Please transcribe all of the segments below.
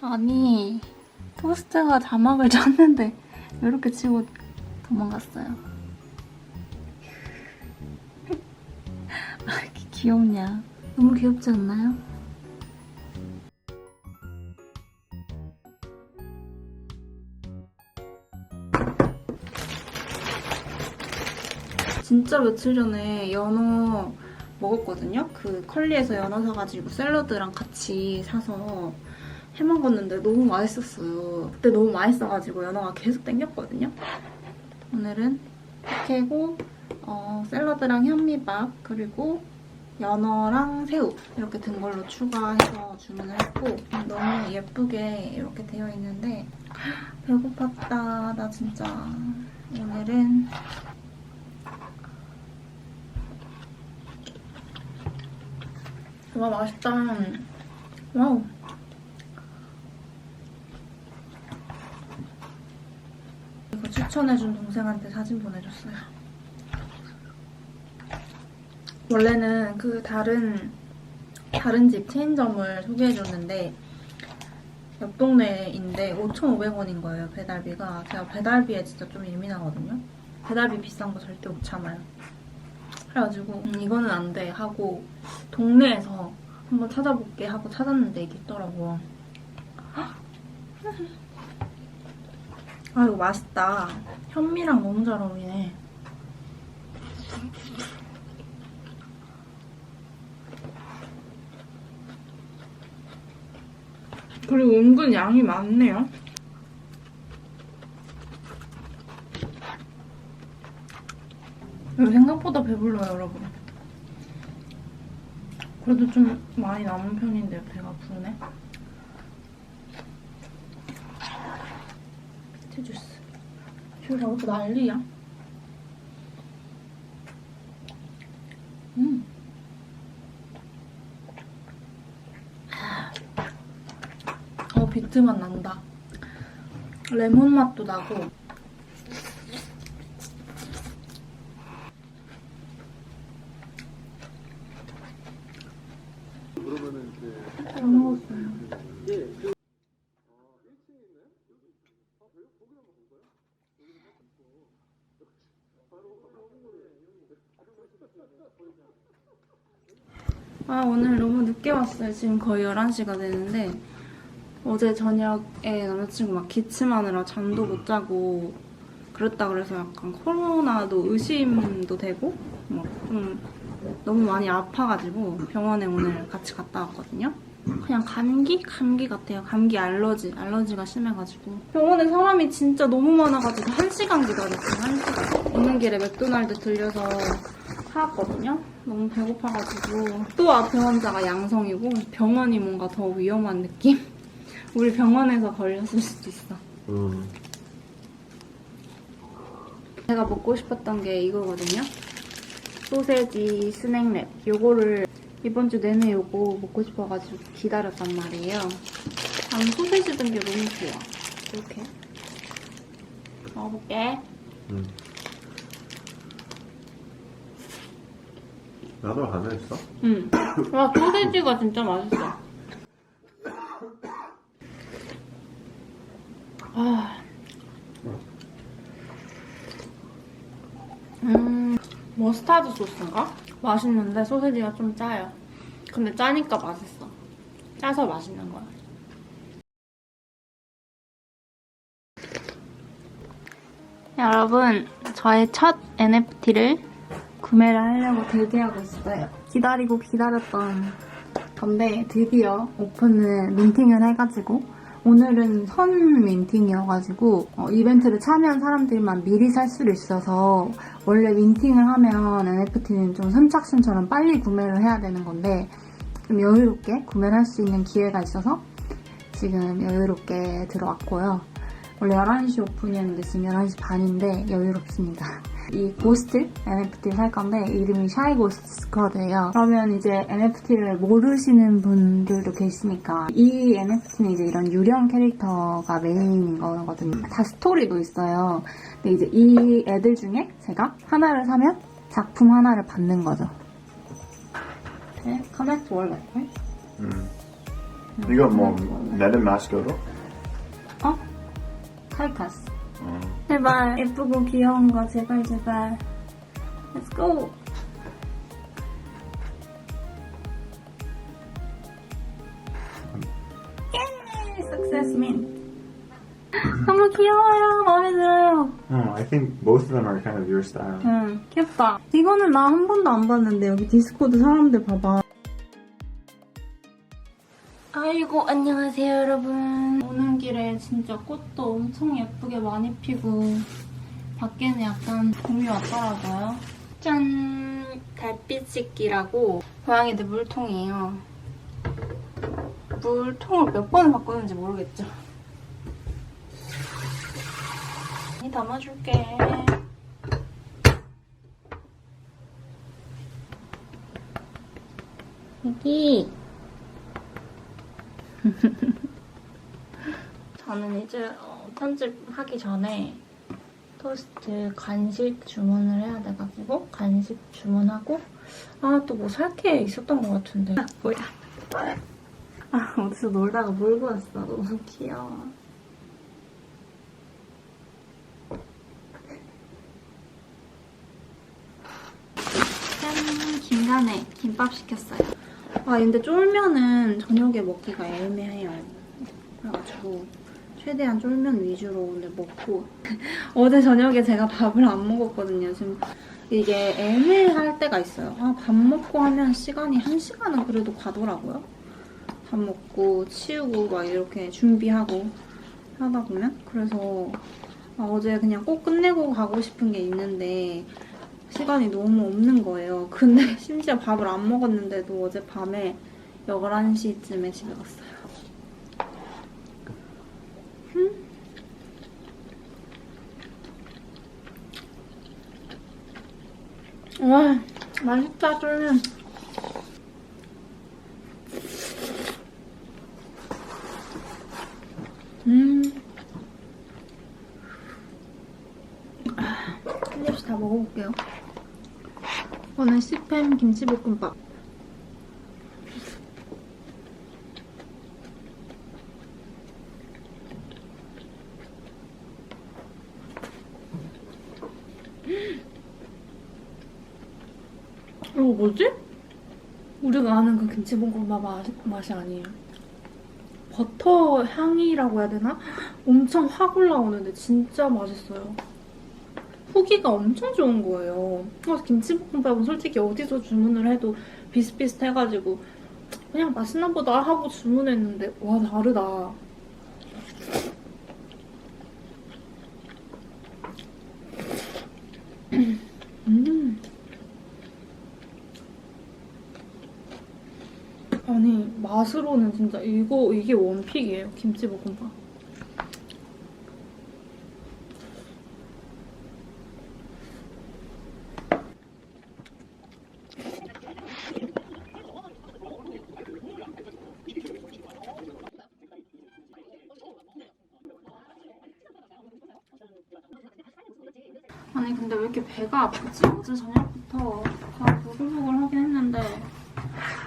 아니 토스트가 자막을 쳤는데 이렇게 치고 도망갔어요. 아 이렇게 귀엽냐? 너무 귀엽지 않나요? 진짜 며칠 전에 연어 먹었거든요. 그 컬리에서 연어 사가지고 샐러드랑 같이 사서 해 먹었는데 너무 맛있었어요. 그때 너무 맛있어가지고 연어가 계속 땡겼거든요. 오늘은 회고 어, 샐러드랑 현미밥 그리고 연어랑 새우 이렇게 든 걸로 추가해서 주문을 했고 너무 예쁘게 이렇게 되어 있는데 배고팠다 나 진짜 오늘은 와 맛있다 와우 이거 추천해준 동생한테 사진 보내줬어요. 원래는 그 다른 다른 집 체인점을 소개해줬는데 옆 동네인데 5,500원인 거예요 배달비가. 제가 배달비에 진짜 좀 예민하거든요. 배달비 비싼 거 절대 못 참아요. 그래가지고 음, 이거는 안 돼 하고 동네에서 한번 찾아볼게 하고 찾았는데 이게 있더라고 아 이거 맛있다. 현미랑 너무 잘 어울리네. 그리고 은근 양이 많네요. 생각보다 배불러요 여러분. 그래도 좀 많이 남은 편인데 배가 부르네 주스 지금 저것도 난리야. 음. 어 비트 맛 난다. 레몬 맛도 나고 그러면은 이제 잘 먹었어요 아 오늘 너무 늦게 왔어요. 지금 거의 11시가 되는데 어제 저녁에 남자친구 막 기침하느라 잠도 못 자고 그랬다 그래서 약간 코로나도 의심도 되고 막 좀 너무 많이 아파가지고 병원에 오늘 같이 갔다 왔거든요. 그냥 감기? 감기 같아요. 감기 알러지. 알러지가 심해가지고. 병원에 사람이 진짜 너무 많아가지고 한시간 기다렸어요. 한시간 오는 길에 맥도날드 들려서 사왔거든요. 너무 배고파가지고. 또 앞에 환자가 양성이고 병원이 뭔가 더 위험한 느낌? 우리 병원에서 걸렸을 수도 있어. 음. 제가 먹고 싶었던 게 이거거든요. 소세지 스낵랩. 요거를 이번 주 내내 요거 먹고 싶어가지고 기다렸단 말이에요. 난 소세지 든 게 너무 좋아. 이렇게. 먹어볼게. 음. 나도 하나 있어? 응. 와, 소세지가 진짜 맛있어. 아. 음, 머스타드 소스인가? 맛있는데 소세지가 좀 짜요. 근데 짜니까 맛있어. 짜서 맛있는 거야. 여러분, 저의 첫 NFT를 구매를 하려고 대기하고 있어요. 기다리고 기다렸던 건데 드디어 오픈을 민팅을 해가지고 오늘은 선 민팅이어가지고 어, 이벤트를 참여한 사람들만 미리 살 수도 있어서 원래 민팅을 하면 NFT는 좀 선착순처럼 빨리 구매를 해야 되는 건데 좀 여유롭게 구매를 할 수 있는 기회가 있어서 지금 여유롭게 들어왔고요. 원래 11시 오픈이었는데 지금 11시 반인데 여유롭습니다. 이 고스트 NFT를 살 건데 이름이 샤이 고스트 스쿼드예요. 그러면 이제 NFT를 모르시는 분들도 계시니까 이 NFT는 이제 이런 유령 캐릭터가 메인인 거거든요. 다 스토리도 있어요. 근데 이제 이 애들 중에 제가 하나를 사면 작품 하나를 받는 거죠. 네, 커넥트 월 같아요. 음. 이거 뭐 나는 마스코로? 어? 칼카스. 음. 제발 예쁘고 귀여운 거 제발 제발. Let's go. 예! Success mint. 너무 귀여워요. 마음에 들어요. Oh, I think both of them are kind of your style. 응, 귀엽다. 이거는 나 한 번도 안 봤는데 여기 디스코드 사람들 봐봐. 아이고 안녕하세요 여러분. 오는 길에 진짜 꽃도 엄청 예쁘게 많이 피고 밖에는 약간 봄이 왔더라고요. 짠! 달빛 씻기라고 고양이들 물통이에요. 물통을 몇 번을 바꾸는지 모르겠죠. 이 담아줄게. 여기. 저는 이제 어, 편집하기 전에 토스트 간식 주문을 해야 돼가지고 간식 주문하고 아 또 뭐 살 게 있었던 것 같은데. 뭐야. 아 어디서 놀다가 몰고 왔어. 너무 귀여워. 짠 김간에 김밥 시켰어요 아 근데 쫄면은 저녁에 먹기가 애매해요 그래가지고 최대한 쫄면 위주로 오늘 먹고 어제 저녁에 제가 밥을 안 먹었거든요. 지금 이게 애매할 때가 있어요. 아, 밥 먹고 하면 시간이 한 시간은 그래도 가더라고요. 밥 먹고 치우고 막 이렇게 준비하고 하다 보면 그래서 아, 어제 그냥 꼭 끝내고 가고 싶은 게 있는데 시간이 너무 없는 거예요. 근데 심지어 밥을 안 먹었는데도 어제 밤에 11시쯤에 집에 갔어요. 와, 맛있다, 쫄면. 음. 아, 한 입씩 다 먹어볼게요. 오늘 스팸 김치볶음밥. 이거 뭐지? 우리가 아는 그 김치볶음밥 맛, 맛이 아니에요. 버터 향이라고 해야 되나? 엄청 확 올라오는데 진짜 맛있어요. 후기가 엄청 좋은 거예요. 그래서 김치볶음밥은 솔직히 어디서 주문을 해도 비슷비슷해가지고 그냥 맛있나 보다 하고 주문했는데 와 다르다. 음. 아니 맛으로는 진짜 이거 이게 원픽이에요 김치볶음밥. 아니 근데 왜 이렇게 배가 아프지? 어제 저녁부터 다 부글부글 하긴 했는데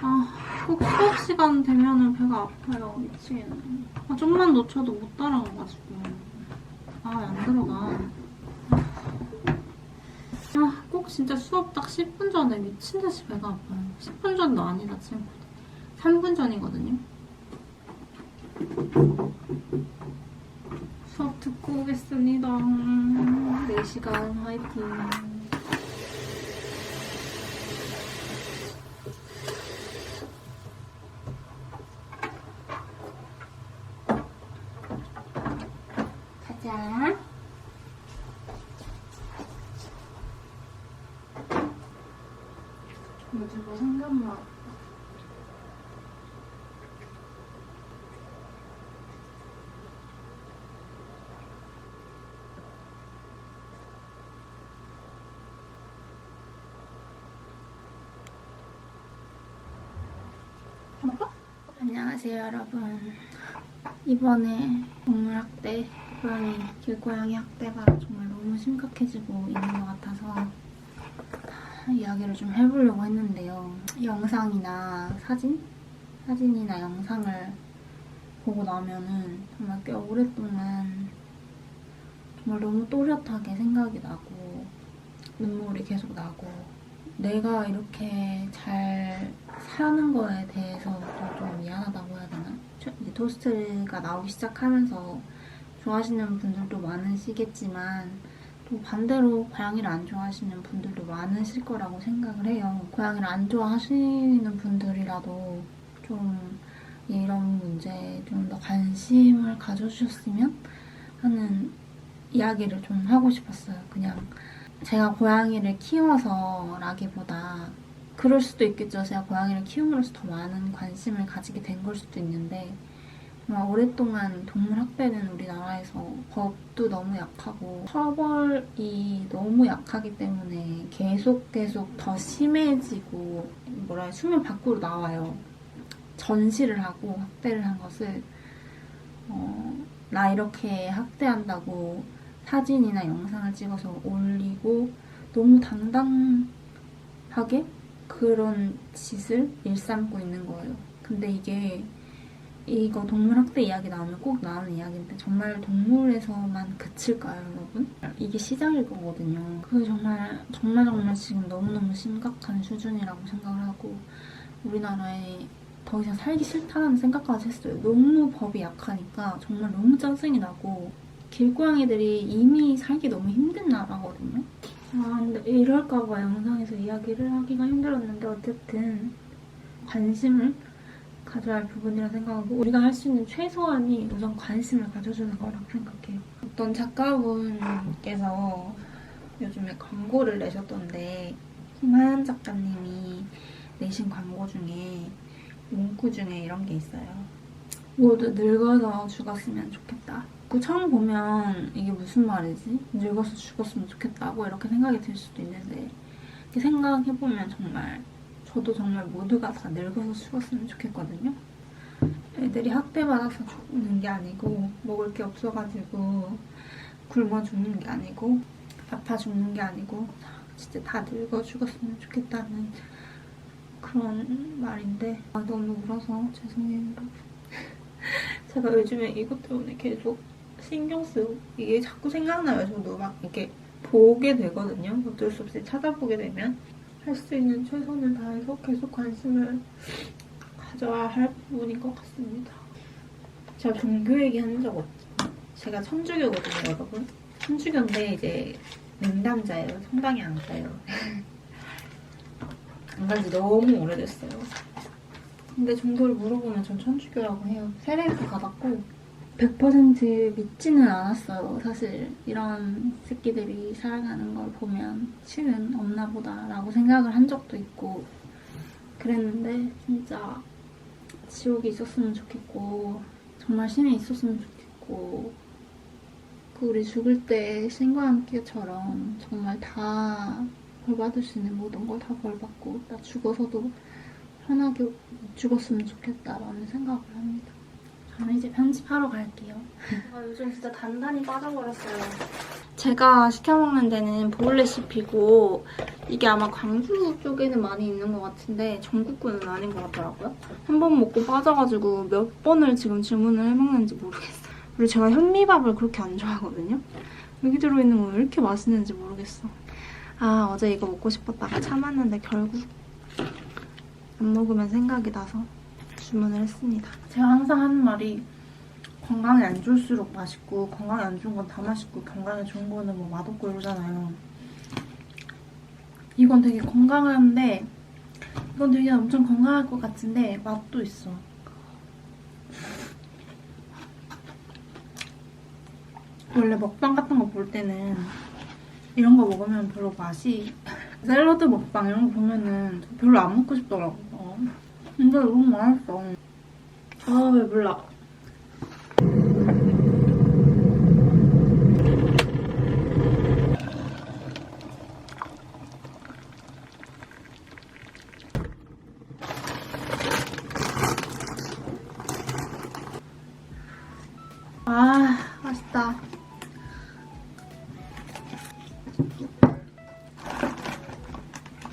아, 꼭 수업 시간 되면은 배가 아파요. 미치겠네. 아, 좀만 놓쳐도 못 따라가가지고. 아, 안 들어가. 아, 꼭 진짜 수업 딱 10분 전에 미친듯이 배가 아파요. 10분 전도 아니다, 친구. 3분 전이거든요. 수업 듣고 오겠습니다. 4 시간 화이팅. 가자. 뭐 생겼나? 먹어? 안녕하세요 여러분. 이번에 동물학대, 고양이, 길고양이 학대가 정말 너무 심각해지고 있는 것 같아서 이야기를 좀 해보려고 했는데요. 영상이나 사진? 사진이나 영상을 보고 나면은 정말 꽤 오랫동안 정말 너무 또렷하게 생각이 나고 눈물이 계속 나고 내가 이렇게 잘 사는 거에 대해서도 좀 미안하다고 해야 되나? 최- 이제 토스트가 나오기 시작하면서 좋아하시는 분들도 많으시겠지만 또 반대로 고양이를 안 좋아하시는 분들도 많으실 거라고 생각을 해요. 고양이를 안 좋아하시는 분들이라도 좀 이런 문제에 좀 더 관심을 가져주셨으면 하는 이야기를 좀 하고 싶었어요. 그냥 제가 고양이를 키워서라기보다 그럴 수도 있겠죠. 제가 고양이를 키움으로써 더 많은 관심을 가지게 된 걸 수도 있는데 정말 오랫동안 동물 학대는 우리나라에서 법도 너무 약하고 처벌이 너무 약하기 때문에 계속 계속 더 심해지고 뭐라 해 수면 밖으로 나와요. 전시를 하고 학대를 한 것을 어, 나 이렇게 학대한다고 사진이나 영상을 찍어서 올리고 너무 당당하게 그런 짓을 일삼고 있는 거예요. 근데 이게 이거 동물 학대 이야기 나오면 꼭 나오는 이야기인데 정말 동물에서만 그칠까요, 여러분? 이게 시작일 거거든요. 그 정말 정말 정말 지금 너무너무 심각한 수준이라고 생각을 하고 우리나라에 더 이상 살기 싫다는 생각까지 했어요. 너무 법이 약하니까 정말 너무 짜증이 나고 길고양이들이 이미 살기 너무 힘든 나라거든요. 아 근데 이럴까봐 영상에서 이야기를 하기가 힘들었는데 어쨌든 관심을 가져야 할 부분이라 생각하고 우리가 할 수 있는 최소한이 우선 관심을 가져주는 거라고 생각해요. 어떤 작가분께서 요즘에 광고를 내셨던데 김하연 작가님이 내신 광고 중에 문구 중에 이런 게 있어요. 모두 늙어서 죽었으면 좋겠다. 그 처음 보면 이게 무슨 말이지? 늙어서 죽었으면 좋겠다고 이렇게 생각이 들 수도 있는데 이렇게 생각해보면 정말 저도 정말 모두가 다 늙어서 죽었으면 좋겠거든요. 애들이 학대받아서 죽는 게 아니고 먹을 게 없어가지고 굶어 죽는 게 아니고 아파 죽는 게 아니고 진짜 다 늙어 죽었으면 좋겠다는 그런 말인데 아, 너무 울어서 죄송해요. 제가 요즘에 이것 때문에 계속 신경 쓰고 이게 자꾸 생각나요. 저도 막 이렇게 보게 되거든요. 어쩔 수 없이 찾아보게 되면 할 수 있는 최선을 다해서 계속 관심을 가져야 할 부분인 것 같습니다 제가 종교 얘기한 적 없죠 제가 천주교거든요 여러분 천주교인데 이제 냉담자예요 성당에 안 가요 안 간지 너무 오래됐어요. 근데 종교를 물어보면 전 천주교라고 해요. 세례도 받았고 100% 믿지는 않았어요. 사실 이런 새끼들이 살아가는 걸 보면 신은 없나 보다라고 생각을 한 적도 있고 그랬는데 진짜 지옥이 있었으면 좋겠고 정말 신이 있었으면 좋겠고 그 우리 죽을 때 신과 함께처럼 정말 다 벌 받을 수 있는 모든 걸 다 벌 받고 나 죽어서도 편하게 죽었으면 좋겠다라는 생각을 합니다. 저는 이제 편집하러 갈게요. 아, 요즘 진짜 단단히 빠져버렸어요. 제가 시켜먹는 데는 볼 레시피고 이게 아마 광주 쪽에는 많이 있는 것 같은데 전국구는 아닌 것 같더라고요. 한 번 먹고 빠져가지고 몇 번을 지금 주문을 해먹는지 모르겠어요. 그리고 제가 현미밥을 그렇게 안 좋아하거든요. 여기 들어있는 거왜 이렇게 맛있는지 모르겠어. 아 어제 이거 먹고 싶었다가 참았는데 결국 안 먹으면 생각이 나서 주문을 했습니다. 제가 항상 하는 말이 건강에 안 좋을수록 맛있고 건강에 안 좋은 건 다 맛있고 건강에 좋은 거는 뭐 맛없고 이러잖아요. 이건 되게 건강한데 이건 되게 엄청 건강할 것 같은데 맛도 있어. 원래 먹방 같은 거 볼 때는 이런 거 먹으면 별로 맛이 샐러드 먹방 이런 거 보면은 별로 안 먹고 싶더라고. 근데 너무 맛있어. 아, 왜 몰라. 아, 맛있다.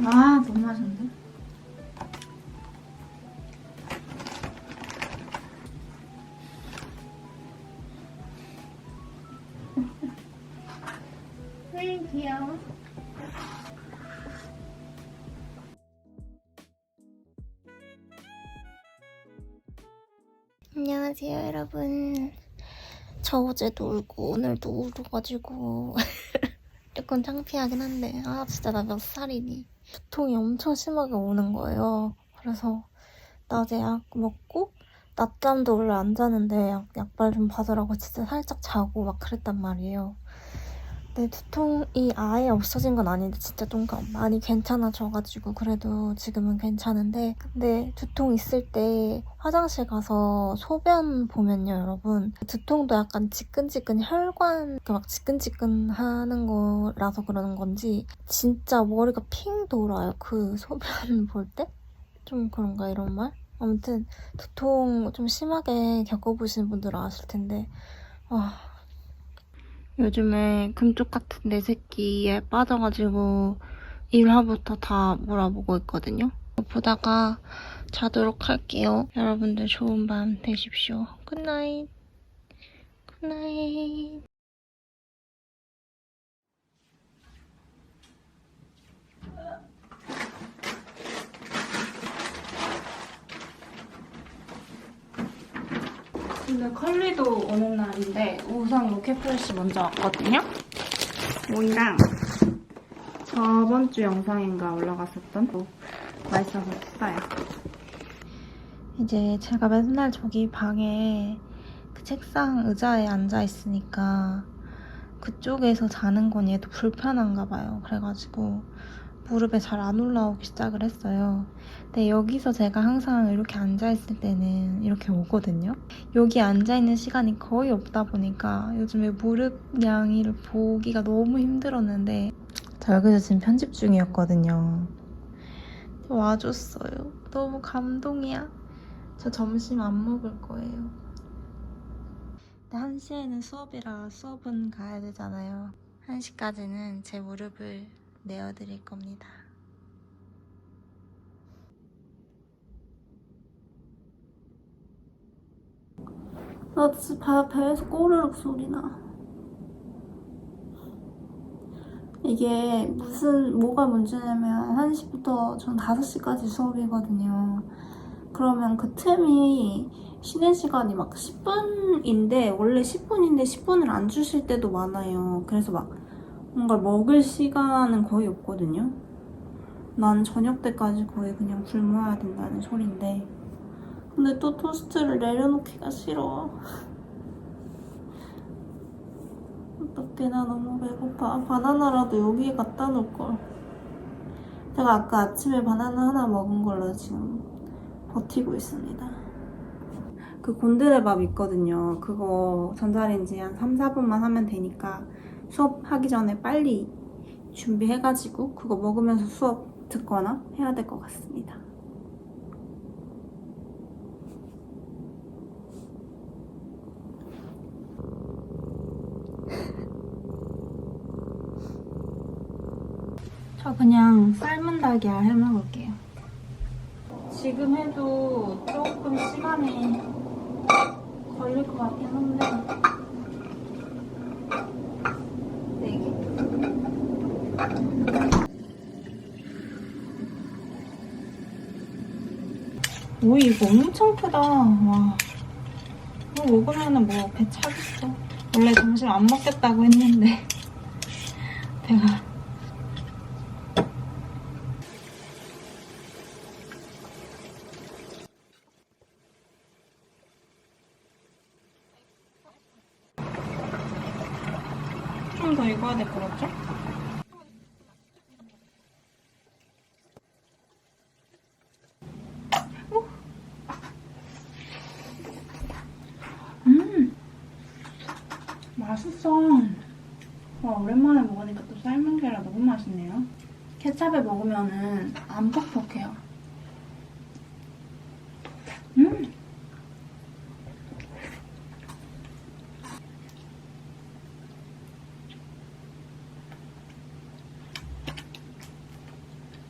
아, 너무 맛있는데? 안녕하세요, 여러분. 저 어제도 울고 오늘도 울어가지고 조금 창피하긴 한데 아 진짜 나 몇 살이니 두통이 엄청 심하게 오는 거예요. 그래서 낮에 약 먹고 낮잠도 원래 안 자는데 약, 약발 좀 받으라고 진짜 살짝 자고 막 그랬단 말이에요. 근데 두통이 아예 없어진 건 아닌데 진짜 좀 많이 괜찮아져가지고 그래도 지금은 괜찮은데 근데 두통 있을 때 화장실 가서 소변 보면요 여러분 두통도 약간 지끈지끈 혈관 막 지끈지끈 하는 거라서 그러는 건지 진짜 머리가 핑 돌아요 그 소변 볼 때? 좀 그런가 이런 말? 아무튼 두통 좀 심하게 겪어보신 분들은 아실 텐데 와 요즘에 금쪽 같은 내 새끼에 빠져가지고 1화부터 다 몰아보고 있거든요. 보다가 자도록 할게요. 여러분들 좋은 밤 되십시오. 굿나잇. 굿나잇. 오늘 컬리도 오는 날인데 우선 로켓프레시 먼저 왔거든요. 오이랑 저번 주 영상인가 올라갔었던 또 맛있어서 했어요. 이제 제가 맨날 저기 방에 그 책상 의자에 앉아 있으니까 그쪽에서 자는 건 얘도 불편한가 봐요. 그래가지고 무릎에 잘 안 올라오기 시작을 했어요. 근데 여기서 제가 항상 이렇게 앉아있을 때는 이렇게 오거든요. 여기 앉아있는 시간이 거의 없다 보니까 요즘에 무릎 양이를 보기가 너무 힘들었는데 저 여기서 지금 편집 중이었거든요. 와줬어요. 너무 감동이야. 저 점심 안 먹을 거예요. 근데 1시에는 수업이라 수업은 가야 되잖아요. 1시까지는 제 무릎을 내어드릴 겁니다. 나 진짜 배, 배에서 꼬르륵 소리 나. 이게 무슨, 뭐가 문제냐면 1시부터 전 5시까지 수업이거든요. 그러면 그 틈이 쉬는 시간이 막 10분인데, 원래 10분인데 10분을 안 주실 때도 많아요. 그래서 막 뭔가 먹을 시간은 거의 없거든요. 난 저녁 때까지 거의 그냥 굶어야 된다는 소린데. 근데 또 토스트를 내려놓기가 싫어. 어떡해, 나 너무 배고파. 바나나라도 여기에 갖다 놓을걸. 제가 아까 아침에 바나나 하나 먹은 걸로 지금 버티고 있습니다. 그 곤드레밥 있거든요. 그거 전자레인지 한 3, 4분만 하면 되니까 수업하기 전에 빨리 준비해가지고 그거 먹으면서 수업 듣거나 해야 될 것 같습니다. 저 그냥 삶은 달걀 해 먹을게요. 지금 해도 조금 시간이 걸릴 것 같긴 한데 오이 이거 엄청 크다. 와. 이거 먹으면은 뭐배 차겠어. 원래 점심 안 먹겠다고 했는데 배가 좀 더 익어야 될 것 같죠? 음, 맛있어. 와, 오랜만에 먹으니까 또 삶은 계란 너무 맛있네요. 케찹에 먹으면은 안 퍽퍽해요. 음,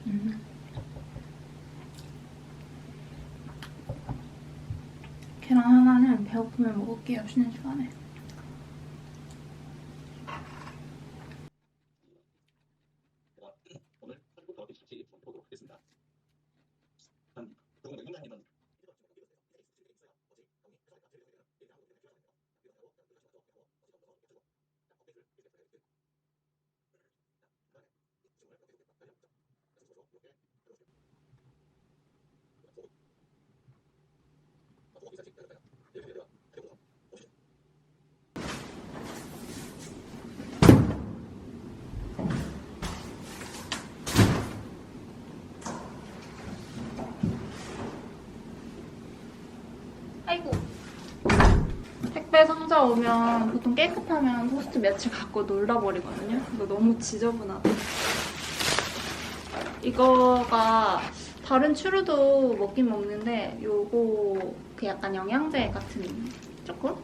음. 계란 하나는 배고프면 먹을게요, 쉬는 시간에. 아이고. 택배 상자 오면 보통 깨끗하면 토스트 며칠 갖고 놀다 버리거든요. 이거 너무 지저분하다. 이거가 다른 추루도 먹긴 먹는데 요거 그 약간 영양제 같은 조금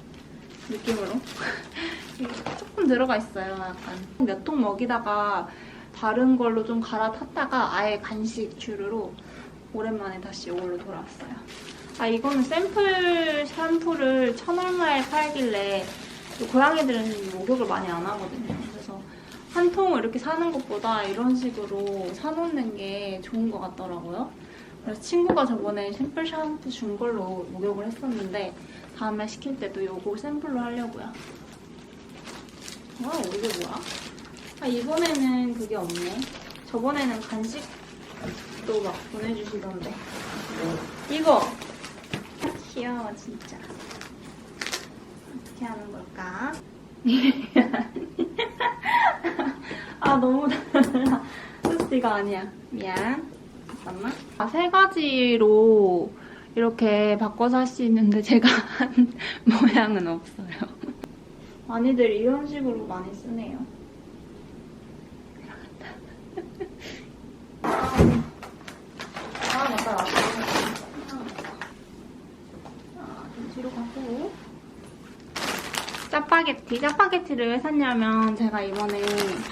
느낌으로 조금 들어가 있어요. 약간 몇 통 먹이다가 다른 걸로 좀 갈아탔다가 아예 간식 추루로 오랜만에 다시 이걸로 돌아왔어요. 아 이거는 샘플 샴푸를 천 얼마에 팔길래 고양이들은 목욕을 많이 안 하거든요. 그래서 한 통을 이렇게 사는 것보다 이런 식으로 사놓는 게 좋은 것 같더라고요. 그래서 친구가 저번에 샘플 샴푸 준 걸로 목욕을 했었는데 다음에 시킬 때도 이거 샘플로 하려고요. 와 이게 뭐야? 아 이번에는 그게 없네. 저번에는 간식도 막 보내주시던데. 이거 귀여워 진짜. 어떻게 하는 걸까? 아 너무 달라. 토스티가 아니야. 미안. 잠깐만. 아, 세 가지로 이렇게 바꿔서 할 수 있는데 제가 한 모양은 없어요. 많이들 이런 식으로 많이 쓰네요. 아 맞다 맞다. 아, 좀 뒤로 가고. 짜파게티. 짜파게티를 왜 샀냐면 제가 이번에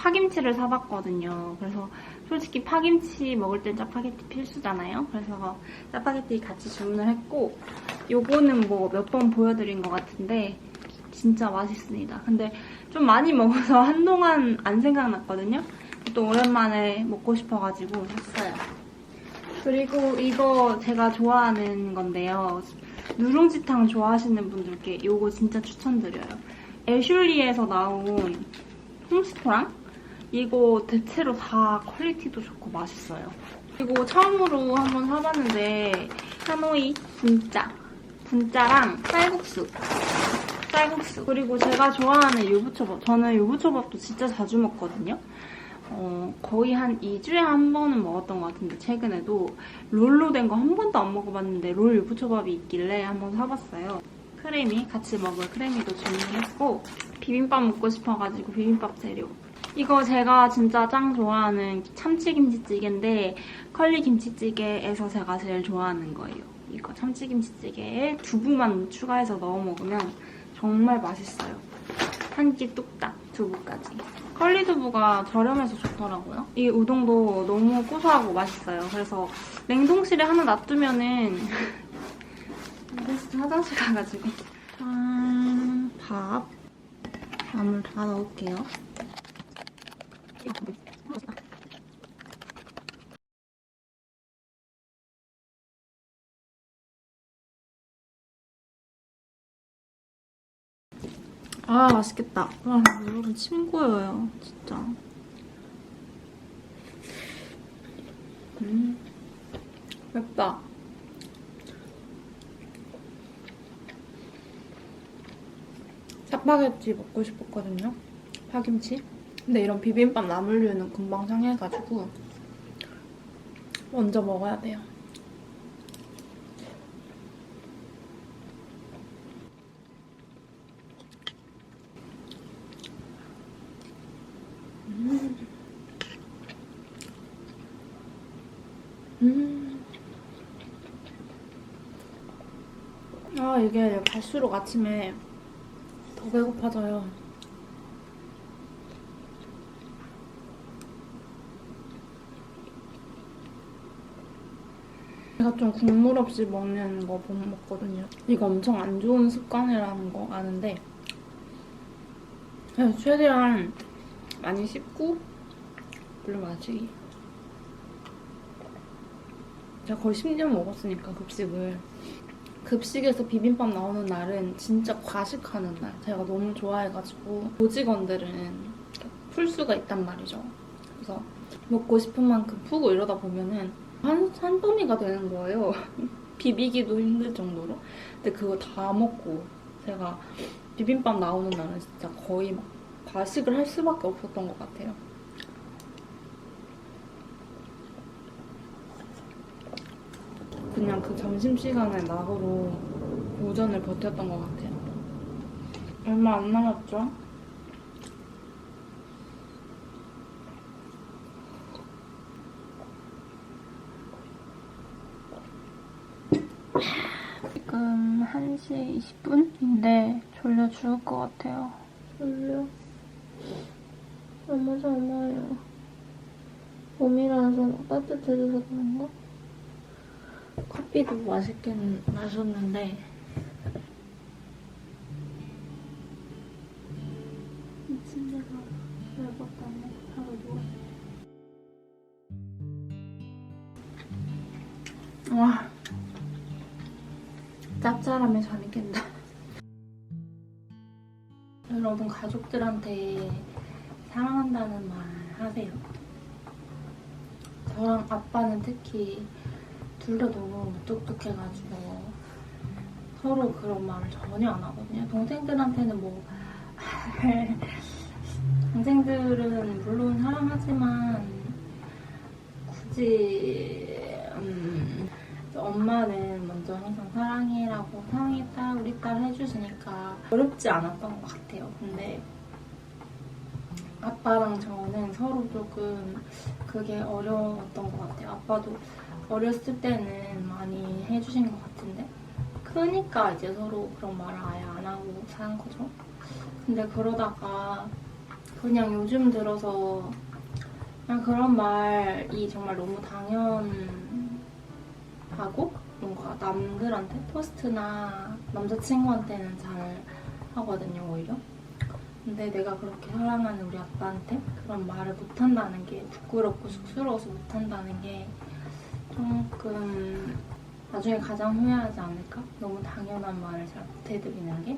파김치를 사봤거든요. 그래서 솔직히 파김치 먹을 땐 짜파게티 필수잖아요. 그래서 짜파게티 같이 주문을 했고 요거는 뭐 몇 번 보여드린 것 같은데 진짜 맛있습니다. 근데 좀 많이 먹어서 한동안 안 생각났거든요. 또 오랜만에 먹고 싶어가지고 샀어요. 그리고 이거 제가 좋아하는 건데요. 누룽지탕 좋아하시는 분들께 이거 진짜 추천드려요. 애슐리에서 나온 홈스토랑 이거 대체로 다 퀄리티도 좋고 맛있어요. 그리고 처음으로 한번 사봤는데 하노이 분짜 분짜랑 쌀국수 쌀국수 그리고 제가 좋아하는 유부초밥 저는 유부초밥도 진짜 자주 먹거든요. 어, 거의 한 2주에 한 번은 먹었던 것 같은데 최근에도 롤로 된 거 한 번도 안 먹어봤는데 롤 유부초밥이 있길래 한번 사봤어요. 크래미 같이 먹을 크래미도 주문했고 비빔밥 먹고 싶어가지고 비빔밥 재료 이거 제가 진짜 짱 좋아하는 참치김치찌개인데 컬리 김치찌개에서 제가 제일 좋아하는 거예요. 이거 참치김치찌개에 두부만 추가해서 넣어 먹으면 정말 맛있어요. 한 끼 뚝딱 두부까지. 컬리 두부가 저렴해서 좋더라고요. 이 우동도 너무 고소하고 맛있어요. 그래서 냉동실에 하나 놔두면은 그래서 화장실 가가지고 짠, 밥 밥을 다 넣을게요. 아 맛있겠다. 와 여러분 침 고여요 진짜. 음 맵다. 짜파게티 먹고 싶었거든요. 파김치. 근데 이런 비빔밥 나물류는 금방 상해가지고 먼저 먹어야 돼요. 음. 아, 이게 갈수록 아침에 더 배고파져요. 제가 좀 국물 없이 먹는 거 못 먹거든요. 이거 엄청 안 좋은 습관이라는 거 아는데 최대한 많이 씹고 물론 마시기. 제가 거의 10년 먹었으니까 급식을 급식에서 비빔밥 나오는 날은 진짜 과식하는 날. 제가 너무 좋아해가지고 보직원들은 풀 수가 있단 말이죠. 그래서 먹고 싶은 만큼 푸고 이러다 보면은 한, 한 도미가 되는 거예요. 비비기도 힘들 정도로. 근데 그거 다 먹고 제가 비빔밥 나오는 날은 진짜 거의 막 과식을 할 수밖에 없었던 것 같아요. 그냥 그 점심시간에 낙으로 오전을 버텼던 것 같아요. 얼마 안 남았죠? 지금 1시 20분인데 졸려 죽을 것 같아요. 졸려. 너무 졸려요. 봄이라서 따뜻해져서 그런가? 커피도 맛있게 마셨는데. 미친 데가 열받다. 하루 누워. 와. 짭짤함에 잠이 깬다. 여러분 가족들한테 사랑한다는 말 하세요. 저랑 아빠는 특히 둘 다 너무 무뚝뚝해가지고 서로 그런 말을 전혀 안 하거든요. 동생들한테는 뭐 동생들은 물론 사랑하지만 굳이 음, 엄마는 먼저 항상 사랑해라고 사랑해 딸 우리 딸 해주시니까 어렵지 않았던 것 같아요. 근데 아빠랑 저는 서로 조금 그게 어려웠던 것 같아요. 아빠도 어렸을 때는 많이 해주신 것 같은데 크니까 이제 서로 그런 말을 아예 안 하고 사는 거죠. 근데 그러다가 그냥 요즘 들어서 그냥 그런 말이 정말 너무 당연하고 뭔가 남들한테 포스트나 남자친구한테는 잘 하거든요 오히려. 근데 내가 그렇게 사랑하는 우리 아빠한테 그런 말을 못한다는 게 부끄럽고 쑥스러워서 못한다는 게 조금 나중에 가장 후회하지 않을까? 너무 당연한 말을 잘 못해드리는 게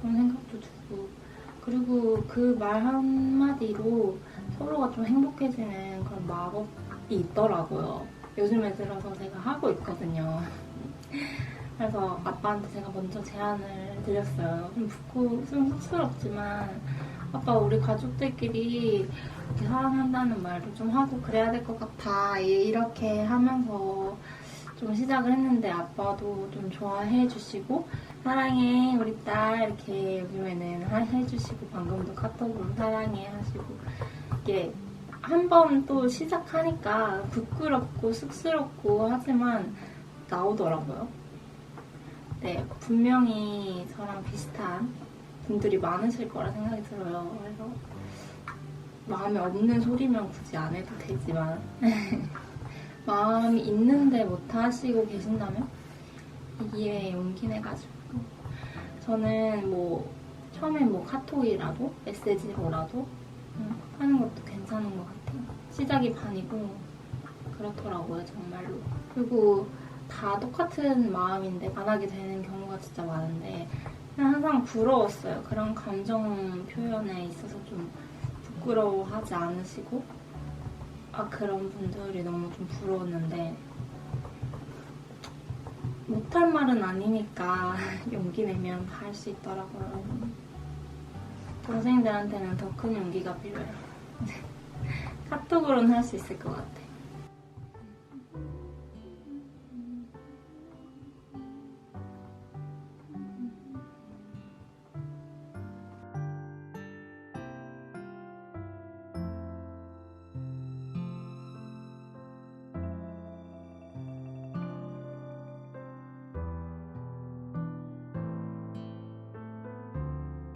그런 생각도 들고 그리고 그 말 한마디로 서로가 좀 행복해지는 그런 마법이 있더라고요. 요즘에 들어서 제가 하고 있거든요. 그래서 아빠한테 제가 먼저 제안을 드렸어요. 좀 부끄, 좀 쑥스럽지만 아빠 우리 가족들끼리 이렇게 사랑한다는 말도 좀 하고 그래야 될 것 같아. 이렇게 하면서 좀 시작을 했는데 아빠도 좀 좋아해 주시고 사랑해 우리 딸 이렇게 요즘에는 하- 해주시고 방금도 카톡으로 사랑해 하시고 이게 한 번 또 시작하니까 부끄럽고 쑥스럽고 하지만 나오더라고요. 네, 분명히 저랑 비슷한 분들이 많으실 거라 생각이 들어요. 그래서 마음에 없는 소리면 굳이 안 해도 되지만 마음이 있는데 못 하시고 계신다면 이 기회에 용기 내가지고 저는 뭐 처음에 뭐 카톡이라도 메시지로라도 음, 하는 것도 괜찮은 것 같아요. 시작이 반이고 그렇더라고요 정말로. 그리고 다 똑같은 마음인데 안 하게 되는 경우가 진짜 많은데 항상 부러웠어요. 그런 감정 표현에 있어서 좀 부끄러워하지 않으시고 아 그런 분들이 너무 좀 부러웠는데 못할 말은 아니니까 용기 내면 다 할 수 있더라고요. 동생들한테는 더 큰 용기가 필요해요. 카톡으로는 할 수 있을 것 같아.